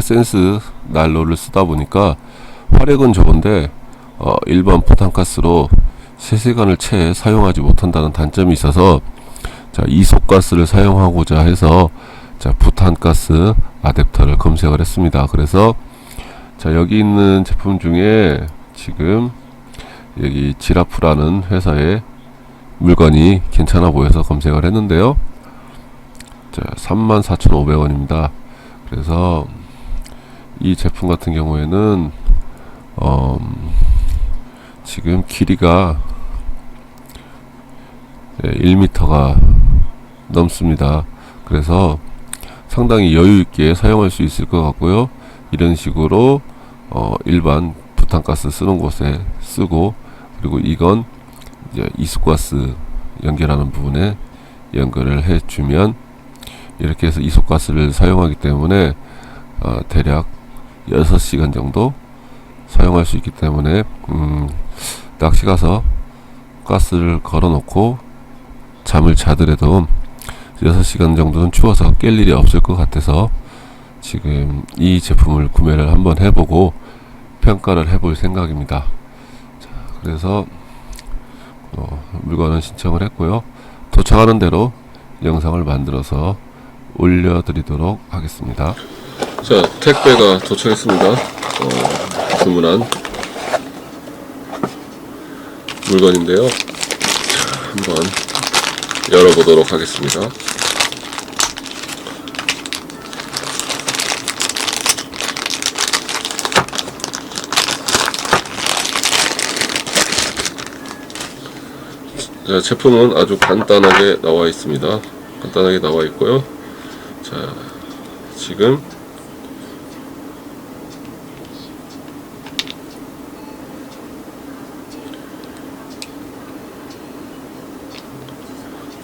센스 난로를 쓰다 보니까 화력은 좋은데 어, 일반 부탄가스로 3시간을 채 사용하지 못한다는 단점이 있어서 자, 이속가스를 사용하고자 해서 자, 부탄가스 아댑터를 검색을 했습니다. 그래서 자, 여기 있는 제품 중에 지금 여기 지라프라는 회사의 물건이 괜찮아 보여서 검색을 했는데요. 자, 34,500원입니다. 그래서 이 제품 같은 경우에는 어, 지금 길이가 1m가 넘습니다. 그래서 상당히 여유 있게 사용할 수 있을 것 같고요. 이런 식으로 어, 일반 부탄가스 쓰는 곳에 쓰고 그리고 이건 이제 이수가스 연결하는 부분에 연결을 해주면 이렇게 해서 이소가스를 사용하기 때문에 어, 대략 6시간 정도 사용할 수 있기 때문에 음, 낚시 가서 가스를 걸어 놓고 잠을 자더라도 6시간 정도는 추워서 깰 일이 없을 것 같아서 지금 이 제품을 구매를 한번 해보고 평가를 해볼 생각입니다. 자, 그래서 어, 물건은 신청을 했고요. 도착하는 대로 영상을 만들어서 올려드리도록 하겠습니다. 자, 택배가 도착했습니다. 어, 주문한 물건인데요. 자, 한번 열어보도록 하겠습니다. 자, 제품은 아주 간단하게 나와 있습니다. 간단하게 나와 있고요. 자, 지금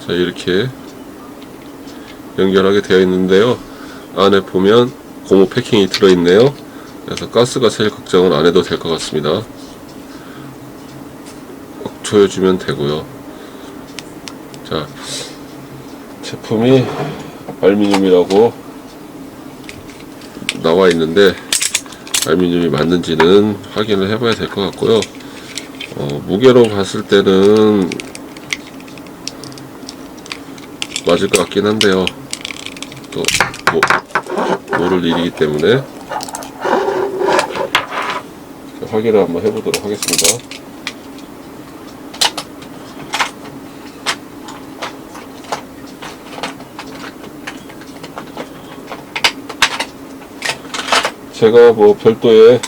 자, 이렇게 연결하게 되어 있는데요. 안에 보면 고무 패킹이 들어 있네요. 그래서 가스가 셀 걱정은 안 해도 될 것 같습니다. 꼭 조여주면 되고요. 자, 제품이 알루미늄이라고 나와 있는데 알루미늄이 맞는지는 확인을 해봐야 될 것 같고요. 어, 무게로 봤을 때는 맞을 것 같긴 한데요. 또 뭐, 모를 일이기 때문에 확인을 한번 해보도록 하겠습니다. 제가 뭐 별도의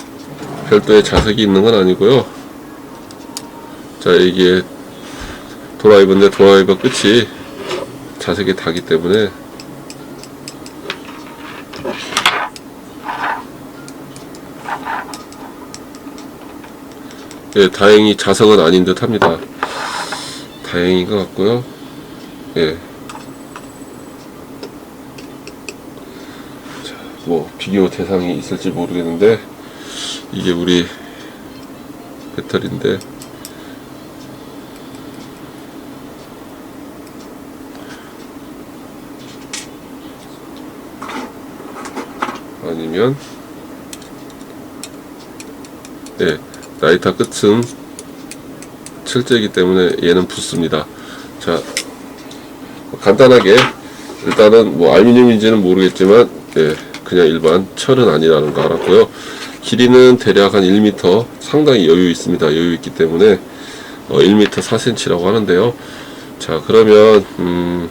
별도의 자석이 있는 건 아니고요. 자 이게 드라이버인데 드라이버 끝이 자석이 닿기 때문에 예, 다행히 자석은 아닌 듯 합니다. 다행인 것 같고요. 예. 뭐 비교 대상이 있을지 모르겠는데 이게 우리 배터리인데 아니면 네 라이터 끝은 철제이기 때문에 얘는 붙습니다 자 간단하게 일단은 뭐 알루미늄인지는 모르겠지만 예, 그냥 일반 철은 아니라는 거 알았고요. 길이는 대략 한 1m 상당히 여유 있습니다. 여유 있기 때문에 어, 1m 4cm라고 하는데요. 자 그러면 음,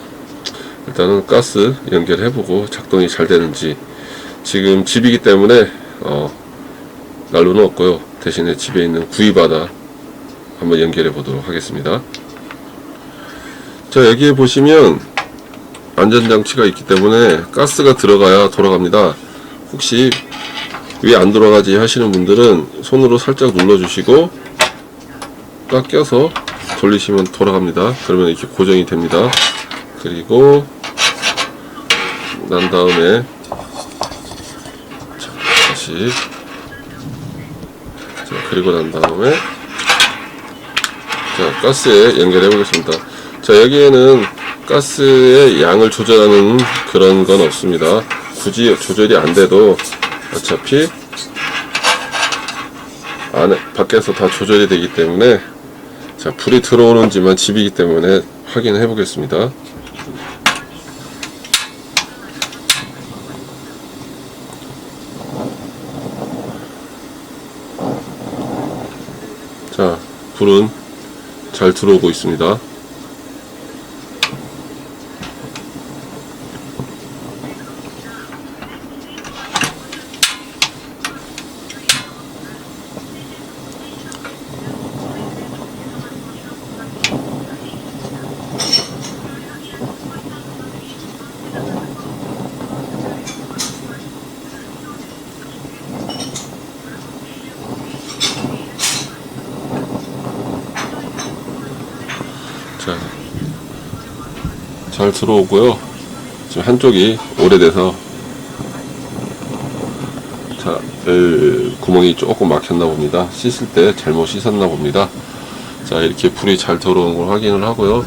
일단은 가스 연결해보고 작동이 잘 되는지 지금 집이기 때문에 어, 난로는 없고요. 대신에 집에 있는 구이바다 한번 연결해 보도록 하겠습니다. 자 여기에 보시면 안전장치가 있기 때문에 가스가 들어가야 돌아갑니다. 혹시 왜 안 돌아가지 하시는 분들은 손으로 살짝 눌러주시고 꽉 껴서 돌리시면 돌아갑니다. 그러면 이렇게 고정이 됩니다. 그리고 난 다음에 자, 다시 자, 그리고 난 다음에 자 가스에 연결해 보겠습니다. 자 여기에는 가스의 양을 조절하는 그런 건 없습니다. 굳이 조절이 안 돼도 어차피 안에 밖에서 다 조절이 되기 때문에 자 불이 들어오는지만 집이기 때문에 확인해 보겠습니다. 자 불은 잘 들어오고 있습니다. 자, 잘 들어오고요. 지금 한쪽이 오래돼서 자, 에, 구멍이 조금 막혔나 봅니다. 씻을 때 잘못 씻었나 봅니다. 자, 이렇게 불이 잘 들어오는 걸 확인을 하고요.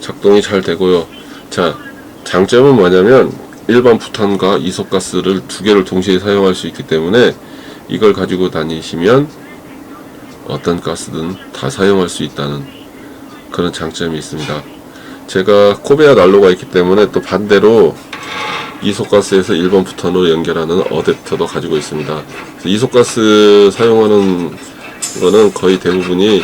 작동이 잘 되고요. 자, 장점은 뭐냐면 일반 부탄과 이소가스를 두 개를 동시에 사용할 수 있기 때문에 이걸 가지고 다니시면 어떤 가스든 다 사용할 수 있다는 그런 장점이 있습니다. 제가 코베아 난로가 있기 때문에 또 반대로 이소가스에서 일반 부탄으로 연결하는 어댑터도 가지고 있습니다. 이소가스 사용하는 거는 거의 대부분이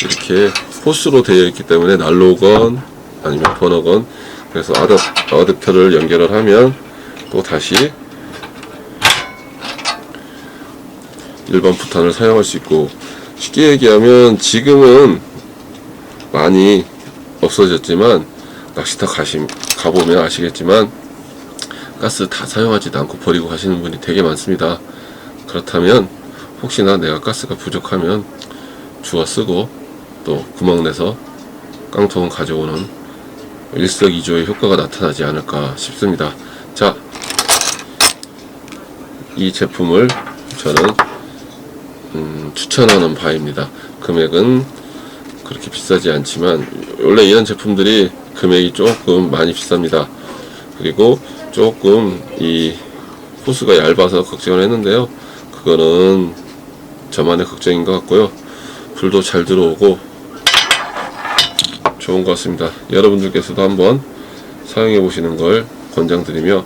이렇게 호스로 되어 있기 때문에 난로건 아니면 버너건 그래서 어댑, 어댑터를 연결을 하면 또 다시 일반 부탄을 사용할 수 있고 쉽게 얘기하면 지금은 많이 없어졌지만 낚시터 가심 가보면 아시겠지만 가스 다 사용하지도 않고 버리고 가시는 분이 되게 많습니다. 그렇다면 혹시나 내가 가스가 부족하면 주워 쓰고 또 구멍 내서 깡통 가져오는 일석이조의 효과가 나타나지 않을까 싶습니다. 자, 이 제품을 저는 음, 추천하는 바입니다. 금액은 그렇게 비싸지 않지만 원래 이런 제품들이 금액이 조금 많이 비쌉니다. 그리고 조금 이 호스가 얇아서 걱정을 했는데요. 그거는 저만의 걱정인 것 같고요. 불도 잘 들어오고 좋은 것 같습니다. 여러분들께서도 한번 사용해 보시는 걸 권장드리며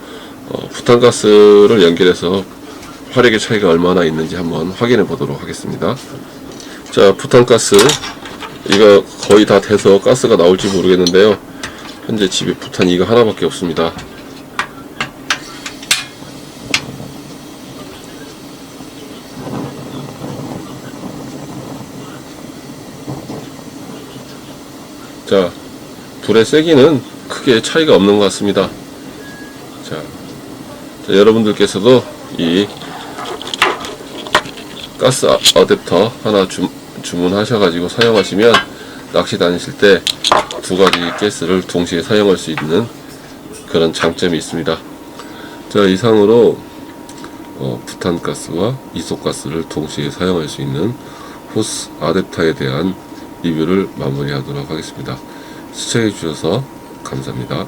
어, 부탄가스를 연결해서 화력의 차이가 얼마나 있는지 한번 확인해 보도록 하겠습니다. 자, 부탄가스 이거 거의 다 돼서 가스가 나올지 모르겠는데요. 현재 집에 부탄이 이거 하나밖에 없습니다. 자, 불의 세기는 크게 차이가 없는 것 같습니다. 자, 자, 여러분들께서도 이 가스 아- 어댑터 하나 주, 주문하셔가지고 사용하시면 낚시 다니실 때 두 가지 가스를 동시에 사용할 수 있는 그런 장점이 있습니다. 자, 이상으로 어, 부탄가스와 이소가스를 동시에 사용할 수 있는 호스 아댑터에 대한 리뷰를 마무리하도록 하겠습니다. 시청해 주셔서 감사합니다.